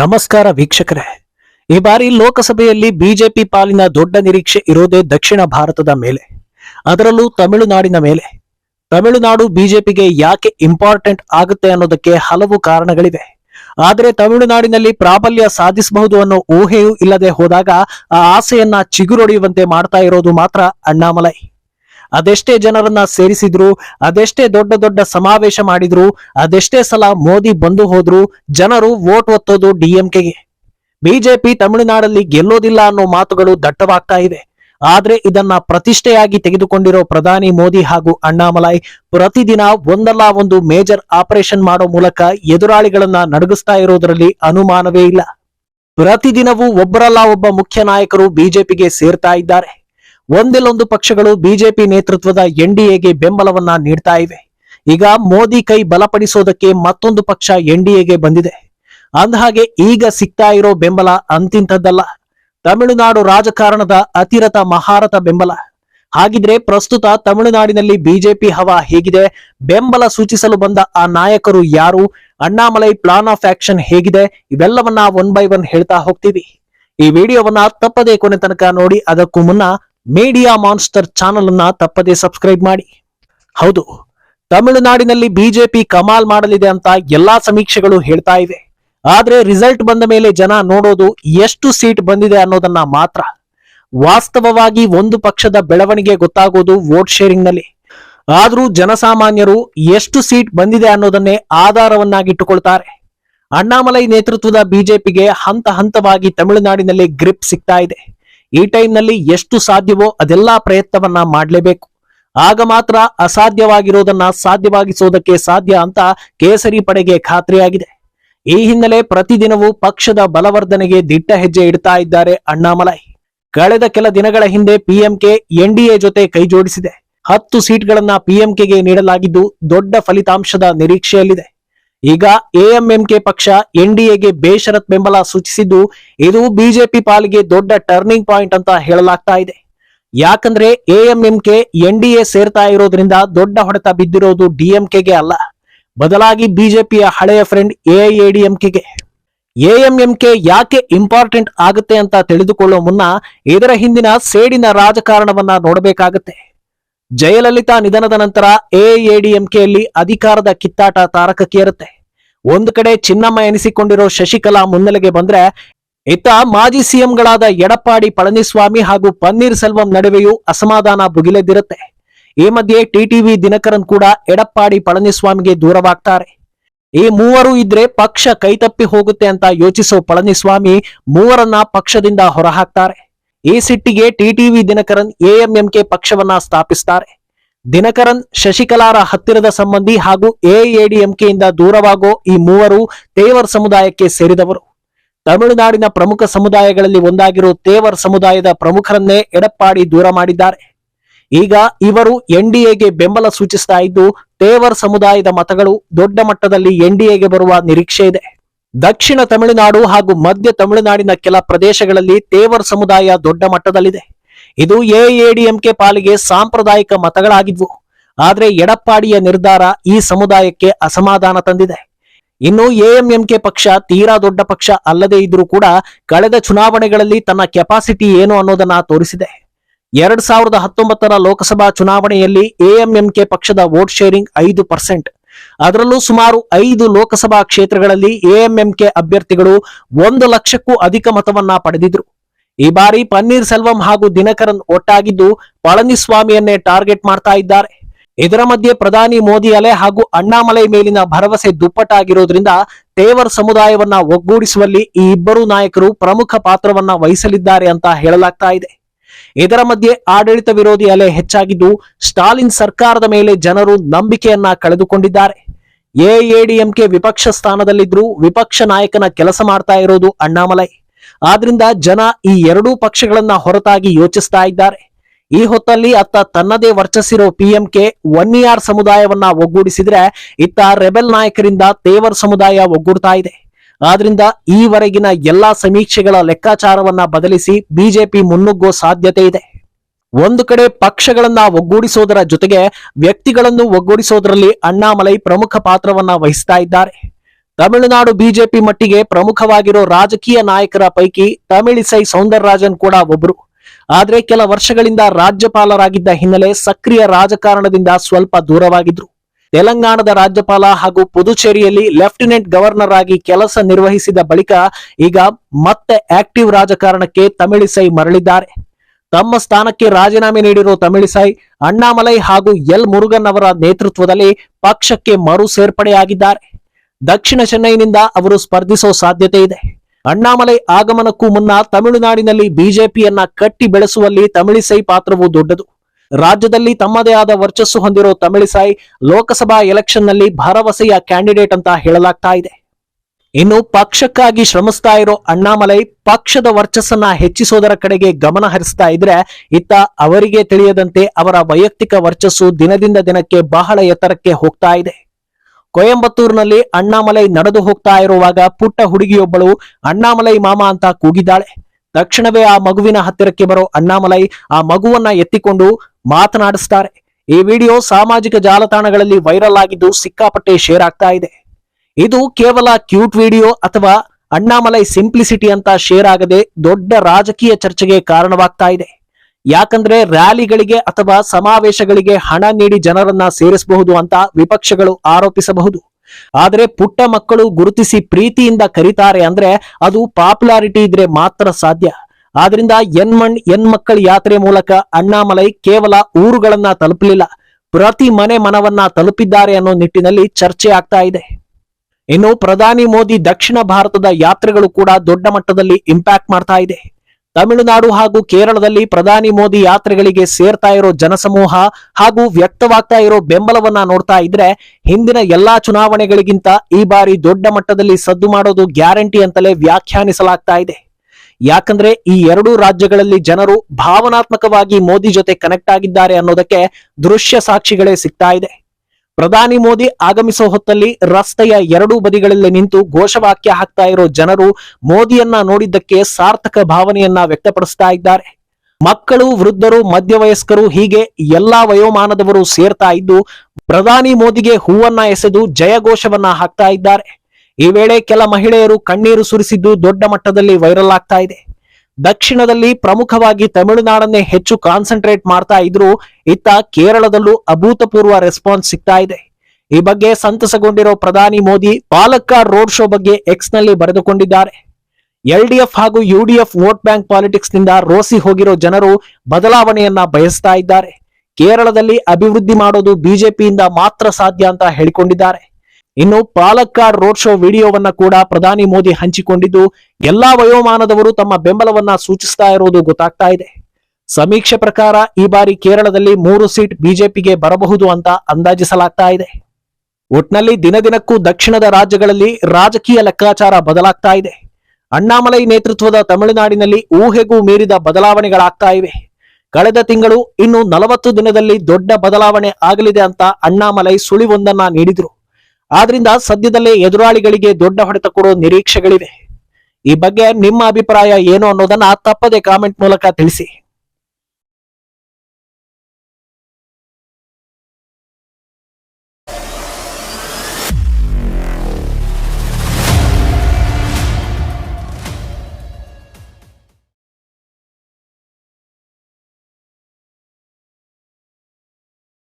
ನಮಸ್ಕಾರ ವೀಕ್ಷಕರೇ. ಈ ಬಾರಿ ಲೋಕಸಭೆಯಲ್ಲಿ ಬಿಜೆಪಿ ಪಾಲಿನ ದೊಡ್ಡ ನಿರೀಕ್ಷೆ ಇರೋದೇ ದಕ್ಷಿಣ ಭಾರತದ ಮೇಲೆ. ಅದರಲ್ಲೂ ತಮಿಳುನಾಡಿನ ಮೇಲೆ. ತಮಿಳುನಾಡು ಬಿಜೆಪಿಗೆ ಯಾಕೆ ಇಂಪಾರ್ಟೆಂಟ್ ಆಗುತ್ತೆ ಅನ್ನೋದಕ್ಕೆ ಹಲವು ಕಾರಣಗಳಿವೆ. ಆದರೆ ತಮಿಳುನಾಡಿನಲ್ಲಿ ಪ್ರಾಬಲ್ಯ ಸಾಧಿಸಬಹುದು ಅನ್ನೋ ಊಹೆಯೂ ಇಲ್ಲದೆ ಹೋದಾಗ ಆ ಆಸೆಯನ್ನ ಚಿಗುರೊಡೆಯುವಂತೆ ಮಾಡ್ತಾ ಇರೋದು ಮಾತ್ರ ಅಣ್ಣಾಮಲೈ. ಅದೆಷ್ಟೇ ಜನರನ್ನ ಸೇರಿಸಿದ್ರು, ಅದೆಷ್ಟೇ ದೊಡ್ಡ ದೊಡ್ಡ ಸಮಾವೇಶ ಮಾಡಿದ್ರು, ಅದೆಷ್ಟೇ ಸಲ ಮೋದಿ ಬಂದು ಹೋದ್ರು, ಜನರು ವೋಟ್ ಒತ್ತೋದು ಡಿಎಂಕೆಗೆ ಬಿಜೆಪಿ ತಮಿಳುನಾಡಲ್ಲಿ ಗೆಲ್ಲೋದಿಲ್ಲ ಅನ್ನೋ ಮಾತುಗಳು ದಟ್ಟವಾಗ್ತಾ ಇದೆ. ಆದ್ರೆ ಇದನ್ನ ಪ್ರತಿಷ್ಠೆಯಾಗಿ ತೆಗೆದುಕೊಂಡಿರೋ ಪ್ರಧಾನಿ ಮೋದಿ ಹಾಗೂ ಅಣ್ಣಾಮಲೈ ಪ್ರತಿದಿನ ಒಂದಲ್ಲ ಒಂದು ಮೇಜರ್ ಆಪರೇಷನ್ ಮಾಡೋ ಮೂಲಕ ಎದುರಾಳಿಗಳನ್ನ ನಡಗಿಸ್ತಾ ಇರೋದರಲ್ಲಿ ಅನುಮಾನವೇ ಇಲ್ಲ. ಪ್ರತಿದಿನವೂ ಒಬ್ಬರಲ್ಲ ಒಬ್ಬ ಮುಖ್ಯ ನಾಯಕರು ಬಿಜೆಪಿಗೆ ಸೇರ್ತಾ ಇದ್ದಾರೆ. ಒಂದಿಲ್ಲೊಂದು ಪಕ್ಷಗಳು ಬಿಜೆಪಿ ನೇತೃತ್ವದ ಎನ್ಡಿಎಗೆ ಬೆಂಬಲವನ್ನ ನೀಡ್ತಾ ಇವೆ. ಈಗ ಮೋದಿ ಕೈ ಬಲಪಡಿಸೋದಕ್ಕೆ ಮತ್ತೊಂದು ಪಕ್ಷ ಎನ್ಡಿಎಗೆ ಬಂದಿದೆ. ಅಂದಹಾಗೆ ಈಗ ಸಿಗ್ತಾ ಇರೋ ಬೆಂಬಲ ಅಂತಿಂಥದ್ದಲ್ಲ. ತಮಿಳುನಾಡು ರಾಜಕಾರಣದ ಅತಿರಥ ಮಹಾರಥ ಬೆಂಬಲ. ಹಾಗಿದ್ರೆ ಪ್ರಸ್ತುತ ತಮಿಳುನಾಡಿನಲ್ಲಿ ಬಿಜೆಪಿ ಹವಾ ಹೇಗಿದೆ? ಬೆಂಬಲ ಸೂಚಿಸಲು ಬಂದ ಆ ನಾಯಕರು ಯಾರು? ಅಣ್ಣಾಮಲೈ ಪ್ಲಾನ್ ಆಫ್ ಆಕ್ಷನ್ ಹೇಗಿದೆ? ಇವೆಲ್ಲವನ್ನ ಒನ್ ಬೈ ಒನ್ ಹೇಳ್ತಾ ಹೋಗ್ತೀವಿ. ಈ ವಿಡಿಯೋವನ್ನ ತಪ್ಪದೇ ಕೊನೆ ತನಕ ನೋಡಿ, ಅದಕ್ಕೂ ಮುನ್ನ ಮೀಡಿಯಾ ಮಾನ್ಸ್ಟರ್ ಚಾನಲ್ ಅನ್ನ ತಪ್ಪದೇ ಸಬ್ಸ್ಕ್ರೈಬ್ ಮಾಡಿ. ಹೌದು, ತಮಿಳುನಾಡಿನಲ್ಲಿ ಬಿಜೆಪಿ ಕಮಾಲ್ ಮಾಡಲಿದೆ ಅಂತ ಎಲ್ಲಾ ಸಮೀಕ್ಷೆಗಳು ಹೇಳ್ತಾ ಇವೆ. ಆದ್ರೆ ರಿಸಲ್ಟ್ ಬಂದ ಮೇಲೆ ಜನ ನೋಡೋದು ಎಷ್ಟು ಸೀಟ್ ಬಂದಿದೆ ಅನ್ನೋದನ್ನ ಮಾತ್ರ. ವಾಸ್ತವವಾಗಿ ಒಂದು ಪಕ್ಷದ ಬೆಳವಣಿಗೆ ಗೊತ್ತಾಗೋದು ವೋಟ್ ಶೇರಿಂಗ್ನಲ್ಲಿ. ಆದ್ರೂ ಜನಸಾಮಾನ್ಯರು ಎಷ್ಟು ಸೀಟ್ ಬಂದಿದೆ ಅನ್ನೋದನ್ನೇ ಆಧಾರವನ್ನಾಗಿಟ್ಟುಕೊಳ್ತಾರೆ. ಅಣ್ಣಾಮಲೈ ನೇತೃತ್ವದ ಬಿಜೆಪಿಗೆ ಹಂತ ಹಂತವಾಗಿ ತಮಿಳುನಾಡಿನಲ್ಲಿ ಗ್ರಿಪ್ ಸಿಗ್ತಾ ಇದೆ. ಈ ಟೈಮ್ನಲ್ಲಿ ಎಷ್ಟು ಸಾಧ್ಯವೋ ಅದೆಲ್ಲಾ ಪ್ರಯತ್ನವನ್ನ ಮಾಡಲೇಬೇಕು. ಆಗ ಮಾತ್ರ ಅಸಾಧ್ಯವಾಗಿರೋದನ್ನ ಸಾಧ್ಯವಾಗಿಸೋದಕ್ಕೆ ಸಾಧ್ಯ ಅಂತ ಕೇಸರಿ ಪಡೆಗೆ ಖಾತ್ರಿಯಾಗಿದೆ. ಈ ಹಿನ್ನೆಲೆ ಪ್ರತಿದಿನವೂ ಪಕ್ಷದ ಬಲವರ್ಧನೆಗೆ ದಿಟ್ಟ ಹೆಜ್ಜೆ ಇಡ್ತಾ ಇದ್ದಾರೆ ಅಣ್ಣಾಮಲೈ. ಕಳೆದ ಕೆಲ ದಿನಗಳ ಹಿಂದೆ ಪಿಎಂಕೆ ಎನ್ಡಿಎ ಜೊತೆ ಕೈಜೋಡಿಸಿದೆ ಹತ್ತು ಸೀಟ್ಗಳನ್ನ ಪಿಎಂಕೆಗೆ ನೀಡಲಾಗಿದ್ದು ದೊಡ್ಡ ಫಲಿತಾಂಶದ ನಿರೀಕ್ಷೆಯಲ್ಲಿದೆ. ಈಗ ಎಎಂಎಂಕೆ ಪಕ್ಷ ಎನ್ಡಿಎಗೆ ಬೇಷರತ್ ಬೆಂಬಲ ಸೂಚಿಸಿದ್ದು, ಇದು ಬಿಜೆಪಿ ಪಾಲಿಗೆ ದೊಡ್ಡ ಟರ್ನಿಂಗ್ ಪಾಯಿಂಟ್ ಅಂತ ಹೇಳಲಾಗ್ತಾ ಇದೆ. ಯಾಕಂದ್ರೆ ಎಎಂಎಂಕೆ ಎನ್ಡಿಎ ಸೇರ್ತಾ ಇರೋದ್ರಿಂದ ದೊಡ್ಡ ಹೊಡೆತ ಬಿದ್ದಿರೋದು ಡಿಎಂಕೆಗೆ ಅಲ್ಲ, ಬದಲಾಗಿ ಬಿಜೆಪಿಯ ಹಳೆಯ ಫ್ರೆಂಡ್ ಎಐಎಡಿಎಂಕೆಗೆ. ಎಎಂಎಂಕೆ ಯಾಕೆ ಇಂಪಾರ್ಟೆಂಟ್ ಆಗುತ್ತೆ ಅಂತ ತಿಳಿದುಕೊಳ್ಳೋ ಮುನ್ನ ಇದರ ಹಿಂದಿನ ಸೇಡಿನ ರಾಜಕಾರಣವನ್ನ ನೋಡಬೇಕಾಗತ್ತೆ. ಜಯಲಲಿತಾ ನಿಧನದ ನಂತರ ಎಐಎಡಿಎಂಕೆಯಲ್ಲಿ ಅಧಿಕಾರದ ಕಿತ್ತಾಟ ತಾರಕಕ್ಕೇರುತ್ತೆ. ಒಂದು ಕಡೆ ಚಿನ್ನಮ್ಮ ಎನಿಸಿಕೊಂಡಿರೋ ಶಶಿಕಲಾ ಮುನ್ನೆಲೆಗೆ ಬಂದ್ರೆ ಇತ್ತ ಮಾಜಿ ಸಿಎಂಗಳಾದ ಎಡಪ್ಪಾಡಿ ಪಳನಿಸ್ವಾಮಿ ಹಾಗೂ ಪನ್ನೀರ್ ಸೆಲ್ವಂ ನಡುವೆಯೂ ಅಸಮಾಧಾನ ಭುಗಿಲೆದ್ದಿರುತ್ತೆ. ಈ ಮಧ್ಯೆ ಟಿಟಿವಿ ದಿನಕರನ್ ಕೂಡ ಎಡಪ್ಪಾಡಿ ಪಳನಿಸ್ವಾಮಿಗೆ ದೂರವಾಗ್ತಾರೆ. ಈ ಮೂವರು ಇದ್ರೆ ಪಕ್ಷ ಕೈತಪ್ಪಿ ಹೋಗುತ್ತೆ ಅಂತ ಯೋಚಿಸೋ ಪಳನಿಸ್ವಾಮಿ ಮೂವರನ್ನ ಪಕ್ಷದಿಂದ ಹೊರಹಾಕ್ತಾರೆ. ಈ ಸಿಟ್ಟಿಗೆ ಟಿಟಿವಿ ದಿನಕರನ್ ಎಎಂಎಂಕೆ ಪಕ್ಷವನ್ನ ಸ್ಥಾಪಿಸುತ್ತಾರೆ ದಿನಕರನ್, ಶಶಿಕಲಾರ ಹತ್ತಿರದ ಸಂಬಂಧಿ ಹಾಗೂ ಎಐಎಡಿಎಂಕೆಯಿಂದ ದೂರವಾಗೋ ಈ ಮೂವರು ತೇವರ್ ಸಮುದಾಯಕ್ಕೆ ಸೇರಿದವರು. ತಮಿಳುನಾಡಿನ ಪ್ರಮುಖ ಸಮುದಾಯಗಳಲ್ಲಿ ಒಂದಾಗಿರೋ ತೇವರ್ ಸಮುದಾಯದ ಪ್ರಮುಖರನ್ನೇ ಎಡಪ್ಪಾಡಿ ದೂರ ಮಾಡಿದ್ದಾರೆ. ಈಗ ಇವರು ಎನ್ಡಿಎಗೆ ಬೆಂಬಲ ಸೂಚಿಸ್ತಾ ಇದ್ದು, ತೇವರ್ ಸಮುದಾಯದ ಮತಗಳು ದೊಡ್ಡ ಮಟ್ಟದಲ್ಲಿ ಎನ್ಡಿಎಗೆ ಬರುವ ನಿರೀಕ್ಷೆ ಇದೆ. ದಕ್ಷಿಣ ತಮಿಳುನಾಡು ಹಾಗೂ ಮಧ್ಯ ತಮಿಳುನಾಡಿನ ಕೆಲ ಪ್ರದೇಶಗಳಲ್ಲಿ ತೇವರ್ ಸಮುದಾಯ ದೊಡ್ಡ ಮಟ್ಟದಲ್ಲಿದೆ. ಇದು ಎಐಎಡಿಎಂಕೆ ಪಾಲಿಗೆ ಸಾಂಪ್ರದಾಯಿಕ ಮತಗಳಾಗಿದ್ವು. ಆದರೆ ಎಡಪ್ಪಾಡಿಯ ನಿರ್ಧಾರ ಈ ಸಮುದಾಯಕ್ಕೆ ಅಸಮಾಧಾನ ತಂದಿದೆ. ಇನ್ನು ಎಎಂಎಂಕೆ ಪಕ್ಷ ತೀರಾ ದೊಡ್ಡ ಪಕ್ಷ ಅಲ್ಲದೆ ಇದ್ರೂ ಕೂಡ ಕಳೆದ ಚುನಾವಣೆಗಳಲ್ಲಿ ತನ್ನ ಕೆಪಾಸಿಟಿ ಏನು ಅನ್ನೋದನ್ನ ತೋರಿಸಿದೆ. ಎರಡ್ ಸಾವಿರದ ಹತ್ತೊಂಬತ್ತರ ಲೋಕಸಭಾ ಚುನಾವಣೆಯಲ್ಲಿ ಎಎಂಎಂಕೆ ಪಕ್ಷದ ವೋಟ್ ಶೇರಿಂಗ್ ಐದು ಪರ್ಸೆಂಟ್. ಅದರಲ್ಲೂ ಸುಮಾರು ಐದು ಲೋಕಸಭಾ ಕ್ಷೇತ್ರಗಳಲ್ಲಿ ಎಎಂಎಂಕೆ ಅಭ್ಯರ್ಥಿಗಳು ಒಂದು ಲಕ್ಷಕ್ಕೂ ಅಧಿಕ ಮತವನ್ನ ಪಡೆದಿದ್ರು. ಈ ಬಾರಿ ಪನ್ನೀರ್ ಸೆಲ್ವಂ ಹಾಗೂ ದಿನಕರನ್ ಒಟ್ಟಾಗಿದ್ದು ಪಳನಿಸ್ವಾಮಿಯನ್ನೇ ಟಾರ್ಗೆಟ್ ಮಾಡ್ತಾ ಇದ್ದಾರೆ. ಇದರ ಮಧ್ಯೆ ಪ್ರಧಾನಿ ಮೋದಿ ಅಲೆ ಹಾಗೂ ಅಣ್ಣಾಮಲೈ ಮೇಲಿನ ಭರವಸೆ ದುಪ್ಪಟ್ಟಾಗಿರೋದ್ರಿಂದ ತೇವರ್ ಸಮುದಾಯವನ್ನ ಒಗ್ಗೂಡಿಸುವಲ್ಲಿ ಈ ಇಬ್ಬರು ನಾಯಕರು ಪ್ರಮುಖ ಪಾತ್ರವನ್ನ ವಹಿಸಲಿದ್ದಾರೆ ಅಂತ ಹೇಳಲಾಗ್ತಾ ಇದೆ. ಇದರ ಮಧ್ಯೆ ಆಡಳಿತ ವಿರೋಧಿ ಅಲೆ ಹೆಚ್ಚಾಗಿದ್ದು ಸ್ಟಾಲಿನ್ ಸರ್ಕಾರದ ಮೇಲೆ ಜನರು ನಂಬಿಕೆಯನ್ನ ಕಳೆದುಕೊಂಡಿದ್ದಾರೆ. ಎಐಎಡಿಎಂಕೆ ವಿಪಕ್ಷ ಸ್ಥಾನದಲ್ಲಿದ್ರೂ ವಿಪಕ್ಷ ನಾಯಕನ ಕೆಲಸ ಮಾಡ್ತಾ ಇರೋದು ಅಣ್ಣಾಮಲೈ. ಆದ್ರಿಂದ ಜನ ಈ ಎರಡೂ ಪಕ್ಷಗಳನ್ನ ಹೊರತಾಗಿ ಯೋಚಿಸ್ತಾ ಇದ್ದಾರೆ. ಈ ಹೊತ್ತಲ್ಲಿ ಅತ್ತ ತನ್ನದೇ ವರ್ಚಸ್ಸಿರೋ ಪಿಎಂಕೆ ಒನ್ ಇಯರ್ ಸಮುದಾಯವನ್ನ ಒಗ್ಗೂಡಿಸಿದ್ರೆ ಇತ್ತ ರೆಬೆಲ್ ನಾಯಕರಿಂದ ತೇವರ್ ಸಮುದಾಯ ಒಗ್ಗೂಡ್ತಾ ಇದೆ. ಆದ್ರಿಂದ ಈವರೆಗಿನ ಎಲ್ಲಾ ಸಮೀಕ್ಷೆಗಳ ಲೆಕ್ಕಾಚಾರವನ್ನ ಬದಲಿಸಿ ಬಿಜೆಪಿ ಮುನ್ನುಗ್ಗೋ ಸಾಧ್ಯತೆ ಇದೆ. ಒಂದು ಕಡೆ ಪಕ್ಷಗಳನ್ನ ಒಗ್ಗೂಡಿಸೋದರ ಜೊತೆಗೆ ವ್ಯಕ್ತಿಗಳನ್ನು ಒಗ್ಗೂಡಿಸೋದರಲ್ಲಿ ಅಣ್ಣಾಮಲೈ ಪ್ರಮುಖ ಪಾತ್ರವನ್ನ ವಹಿಸ್ತಾ ಇದ್ದಾರೆ. ತಮಿಳುನಾಡು ಬಿಜೆಪಿ ಮಟ್ಟಿಗೆ ಪ್ರಮುಖವಾಗಿರೋ ರಾಜಕೀಯ ನಾಯಕರ ಪೈಕಿ ತಮಿಳಿಸೈ ಸೌಂದರರಾಜನ್ ಕೂಡ ಒಬ್ರು. ಆದ್ರೆ ಕೆಲ ವರ್ಷಗಳಿಂದ ರಾಜ್ಯಪಾಲರಾಗಿದ್ದ ಹಿನ್ನೆಲೆ ಸಕ್ರಿಯ ರಾಜಕಾರಣದಿಂದ ಸ್ವಲ್ಪ ದೂರವಾಗಿದ್ರು. ತೆಲಂಗಾಣದ ರಾಜ್ಯಪಾಲ ಹಾಗೂ ಪುದುಚೇರಿಯಲ್ಲಿ ಲೆಫ್ಟಿನೆಂಟ್ ಗವರ್ನರ್ ಆಗಿ ಕೆಲಸ ನಿರ್ವಹಿಸಿದ ಬಳಿಕ ಈಗ ಮತ್ತೆ ಆಕ್ಟಿವ್ ರಾಜಕಾರಣಕ್ಕೆ ತಮಿಳಿಸೈ ಮರಳಿದ್ದಾರೆ. ತಮ್ಮ ಸ್ಥಾನಕ್ಕೆ ರಾಜೀನಾಮೆ ನೀಡಿರುವ ತಮಿಳಿಸೈ ಅಣ್ಣಾಮಲೈ ಹಾಗೂ ಎಲ್ ಮುರುಗನ್ ಅವರ ನೇತೃತ್ವದಲ್ಲಿ ಪಕ್ಷಕ್ಕೆ ಮರು ಸೇರ್ಪಡೆಯಾಗಿದ್ದಾರೆ. ದಕ್ಷಿಣ ಚೆನ್ನೈನಿಂದ ಅವರು ಸ್ಪರ್ಧಿಸೋ ಸಾಧ್ಯತೆ ಇದೆ. ಅಣ್ಣಾಮಲೈ ಆಗಮನಕ್ಕೂ ಮುನ್ನ ತಮಿಳುನಾಡಿನಲ್ಲಿ ಬಿಜೆಪಿಯನ್ನ ಕಟ್ಟಿ ಬೆಳೆಸುವಲ್ಲಿ ತಮಿಳಿಸೈ ಪಾತ್ರವು ದೊಡ್ಡದು. ರಾಜ್ಯದಲ್ಲಿ ತಮ್ಮದೇ ಆದ ವರ್ಚಸ್ಸು ಹೊಂದಿರೋ ತಮಿಳಿಸಾಯಿ ಲೋಕಸಭಾ ಎಲೆಕ್ಷನ್ನಲ್ಲಿ ಭರವಸೆಯ ಕ್ಯಾಂಡಿಡೇಟ್ ಅಂತ ಹೇಳಲಾಗ್ತಾ ಇದೆ. ಇನ್ನು ಪಕ್ಷಕ್ಕಾಗಿ ಶ್ರಮಿಸ್ತಾ ಇರೋ ಅಣ್ಣಾಮಲೈ ಪಕ್ಷದ ವರ್ಚಸ್ಸನ್ನ ಹೆಚ್ಚಿಸೋದರ ಕಡೆಗೆ ಗಮನ ಹರಿಸ್ತಾ ಇದ್ರೆ ಇತ್ತ ಅವರಿಗೆ ತಿಳಿಯದಂತೆ ಅವರ ವೈಯಕ್ತಿಕ ವರ್ಚಸ್ಸು ದಿನದಿಂದ ದಿನಕ್ಕೆ ಬಹಳ ಎತ್ತರಕ್ಕೆ ಹೋಗ್ತಾ ಇದೆ. ಕೊಯಂಬತ್ತೂರಿನಲ್ಲಿ ಅಣ್ಣಾಮಲೈ ನಡೆದು ಹೋಗ್ತಾ ಇರುವಾಗ ಪುಟ್ಟ ಹುಡುಗಿಯೊಬ್ಬಳು ಅಣ್ಣಾಮಲೈ ಮಾಮ ಅಂತ ಕೂಗಿದ್ದಾಳೆ. ತಕ್ಷಣವೇ ಆ ಮಗುವಿನ ಹತ್ತಿರಕ್ಕೆ ಬರೋ ಅಣ್ಣಾಮಲೈ ಆ ಮಗುವನ್ನ ಎತ್ತಿಕೊಂಡು ಮಾತನಾಡಿಸ್ತಾರೆ. ಈ ವಿಡಿಯೋ ಸಾಮಾಜಿಕ ಜಾಲತಾಣಗಳಲ್ಲಿ ವೈರಲ್ ಆಗಿದ್ದು ಸಿಕ್ಕಾಪಟ್ಟೆ ಶೇರ್ ಆಗ್ತಾ ಇದೆ. ಇದು ಕೇವಲ ಕ್ಯೂಟ್ ವಿಡಿಯೋ ಅಥವಾ ಅಣ್ಣಾಮಲೈ ಸಿಂಪ್ಲಿಸಿಟಿ ಅಂತ ಶೇರ್ ಆಗದೆ ದೊಡ್ಡ ರಾಜಕೀಯ ಚರ್ಚೆಗೆ ಕಾರಣವಾಗ್ತಾ ಇದೆ. ಯಾಕಂದ್ರೆ ರ್ಯಾಲಿಗಳಿಗೆ ಅಥವಾ ಸಮಾವೇಶಗಳಿಗೆ ಹಣ ನೀಡಿ ಜನರನ್ನ ಸೇರಿಸಬಹುದು ಅಂತ ವಿಪಕ್ಷಗಳು ಆರೋಪಿಸಬಹುದು. ಆದರೆ ಪುಟ್ಟ ಮಕ್ಕಳು ಗುರುತಿಸಿ ಪ್ರೀತಿಯಿಂದ ಕರೀತಾರೆ ಅಂದ್ರೆ ಅದು ಪಾಪ್ಯುಲಾರಿಟಿ ಇದ್ರೆ ಮಾತ್ರ ಸಾಧ್ಯ. ಆದ್ರಿಂದ ಎನ್ ಮಕ್ಕಳ ಯಾತ್ರೆ ಮೂಲಕ ಅಣ್ಣಾಮಲೈ ಕೇವಲ ಊರುಗಳನ್ನ ತಲುಪಲಿಲ್ಲ, ಪ್ರತಿ ಮನೆ ಮನವನ್ನ ತಲುಪಿದ್ದಾರೆ ಅನ್ನೋ ನಿಟ್ಟಿನಲ್ಲಿ ಚರ್ಚೆ ಆಗ್ತಾ ಇದೆ. ಇನ್ನು ಪ್ರಧಾನಿ ಮೋದಿ ದಕ್ಷಿಣ ಭಾರತದ ಯಾತ್ರೆಗಳು ಕೂಡ ದೊಡ್ಡ ಮಟ್ಟದಲ್ಲಿ ಇಂಪ್ಯಾಕ್ಟ್ ಮಾಡ್ತಾ ಇದೆ. ತಮಿಳುನಾಡು ಹಾಗೂ ಕೇರಳದಲ್ಲಿ ಪ್ರಧಾನಿ ಮೋದಿ ಯಾತ್ರೆಗಳಿಗೆ ಸೇರ್ತಾ ಇರೋ ಜನಸಮೂಹ ಹಾಗೂ ವ್ಯಕ್ತವಾಗ್ತಾ ಇರೋ ಬೆಂಬಲವನ್ನ ನೋಡ್ತಾ ಇದ್ರೆ ಹಿಂದಿನ ಎಲ್ಲಾ ಚುನಾವಣೆಗಳಿಗಿಂತ ಈ ಬಾರಿ ದೊಡ್ಡ ಮಟ್ಟದಲ್ಲಿ ಸದ್ದು ಮಾಡೋದು ಗ್ಯಾರಂಟಿ ಅಂತಲೇ ವ್ಯಾಖ್ಯಾನಿಸಲಾಗ್ತಾ ಇದೆ. ಯಾಕಂದ್ರೆ ಈ ಎರಡೂ ರಾಜ್ಯಗಳಲ್ಲಿ ಜನರು ಭಾವನಾತ್ಮಕವಾಗಿ ಮೋದಿ ಜೊತೆ ಕನೆಕ್ಟ್ ಆಗಿದ್ದಾರೆ ಅನ್ನೋದಕ್ಕೆ ದೃಶ್ಯ ಸಾಕ್ಷಿಗಳೇ ಸಿಗ್ತಾ ಇದೆ. ಪ್ರಧಾನಿ ಮೋದಿ ಆಗಮಿಸೋ ಹೊತ್ತಲ್ಲಿ ರಸ್ತೆಯ ಎರಡೂ ಬದಿಗಳಲ್ಲಿ ನಿಂತು ಘೋಷವಾಕ್ಯ ಹಾಕ್ತಾ ಇರೋ ಜನರು ಮೋದಿಯನ್ನ ನೋಡಿದ್ದಕ್ಕೆ ಸಾರ್ಥಕ ಭಾವನೆಯನ್ನ ವ್ಯಕ್ತಪಡಿಸ್ತಾ ಇದ್ದಾರೆ. ಮಕ್ಕಳು, ವೃದ್ಧರು, ಮಧ್ಯವಯಸ್ಕರು ಹೀಗೆ ಎಲ್ಲಾ ವಯೋಮಾನದವರು ಸೇರ್ತಾ ಇದ್ದು ಪ್ರಧಾನಿ ಮೋದಿಗೆ ಹೂವನ್ನ ಎಸೆದು ಜಯಘೋಷವನ್ನ ಹಾಕ್ತಾ ಇದ್ದಾರೆ. ಈ ವೇಳೆ ಕೆಲ ಮಹಿಳೆಯರು ಕಣ್ಣೀರು ಸುರಿಸಿದ್ದು ದೊಡ್ಡ ಮಟ್ಟದಲ್ಲಿ ವೈರಲ್ ಆಗ್ತಾ ಇದೆ. ದಕ್ಷಿಣದಲ್ಲಿ ಪ್ರಮುಖವಾಗಿ ತಮಿಳುನಾಡನ್ನೇ ಹೆಚ್ಚು ಕಾನ್ಸಂಟ್ರೇಟ್ ಮಾಡ್ತಾ ಇದ್ರು ಇತ್ತ ಕೇರಳದಲ್ಲೂ ಅಭೂತಪೂರ್ವ ರೆಸ್ಪಾನ್ಸ್ ಸಿಗ್ತಾ ಇದೆ. ಈ ಬಗ್ಗೆ ಸಂತಸಗೊಂಡಿರೋ ಪ್ರಧಾನಿ ಮೋದಿ ಪಾಲಕ್ಕಾಡ್ ರೋಡ್ ಶೋ ಬಗ್ಗೆ ಎಕ್ಸ್ನಲ್ಲಿ ಬರೆದುಕೊಂಡಿದ್ದಾರೆ ಎಲ್ಡಿಎಫ್ ಹಾಗೂ ಯುಡಿಎಫ್ ವೋಟ್ ಬ್ಯಾಂಕ್ ಪಾಲಿಟಿಕ್ಸ್ನಿಂದ ರೋಸಿ ಹೋಗಿರೋ ಜನರು ಬದಲಾವಣೆಯನ್ನ ಬಯಸ್ತಾ ಇದ್ದಾರೆ. ಕೇರಳದಲ್ಲಿ ಅಭಿವೃದ್ಧಿ ಮಾಡೋದು ಬಿಜೆಪಿಯಿಂದ ಮಾತ್ರ ಸಾಧ್ಯ ಅಂತ ಹೇಳಿಕೊಂಡಿದ್ದಾರೆ. ಇನ್ನು ಪಾಲಕ್ಕಾಡ್ ರೋಡ್ ಶೋ ವಿಡಿಯೋವನ್ನ ಕೂಡ ಪ್ರಧಾನಿ ಮೋದಿ ಹಂಚಿಕೊಂಡಿದ್ದು, ಎಲ್ಲಾ ವಯೋಮಾನದವರು ತಮ್ಮ ಬೆಂಬಲವನ್ನ ಸೂಚಿಸ್ತಾ ಇರೋದು ಗೊತ್ತಾಗ್ತಾ ಇದೆ. ಸಮೀಕ್ಷೆ ಪ್ರಕಾರ ಈ ಬಾರಿ ಕೇರಳದಲ್ಲಿ ಮೂರು ಸೀಟ್ ಬಿಜೆಪಿಗೆ ಬರಬಹುದು ಅಂತ ಅಂದಾಜಿಸಲಾಗ್ತಾ ಇದೆ. ಒಟ್ನಲ್ಲಿ ದಿನದಿನಕ್ಕೂ ದಕ್ಷಿಣದ ರಾಜ್ಯಗಳಲ್ಲಿ ರಾಜಕೀಯ ಲೆಕ್ಕಾಚಾರ ಬದಲಾಗ್ತಾ ಇದೆ. ಅಣ್ಣಾಮಲೈ ನೇತೃತ್ವದ ತಮಿಳುನಾಡಿನಲ್ಲಿ ಊಹೆಗೂ ಮೀರಿದ ಬದಲಾವಣೆಗಳಾಗ್ತಾ ಇವೆ. ಕಳೆದ ತಿಂಗಳು ಇನ್ನು ನಲವತ್ತು ದಿನದಲ್ಲಿ ದೊಡ್ಡ ಬದಲಾವಣೆ ಆಗಲಿದೆ ಅಂತ ಅಣ್ಣಾಮಲೈ ಸುಳಿವೊಂದನ್ನ ನೀಡಿದ್ರು. ಆದ್ರಿಂದ ಸದ್ಯದಲ್ಲೇ ಎದುರಾಳಿಗಳಿಗೆ ದೊಡ್ಡ ಹೊಡೆತ ಕೊಡುವ ನಿರೀಕ್ಷೆಗಳಿವೆ. ಈ ಬಗ್ಗೆ ನಿಮ್ಮ ಅಭಿಪ್ರಾಯ ಏನು ಅನ್ನೋದನ್ನ ತಪ್ಪದೆ ಕಾಮೆಂಟ್ ಮೂಲಕ ತಿಳಿಸಿ.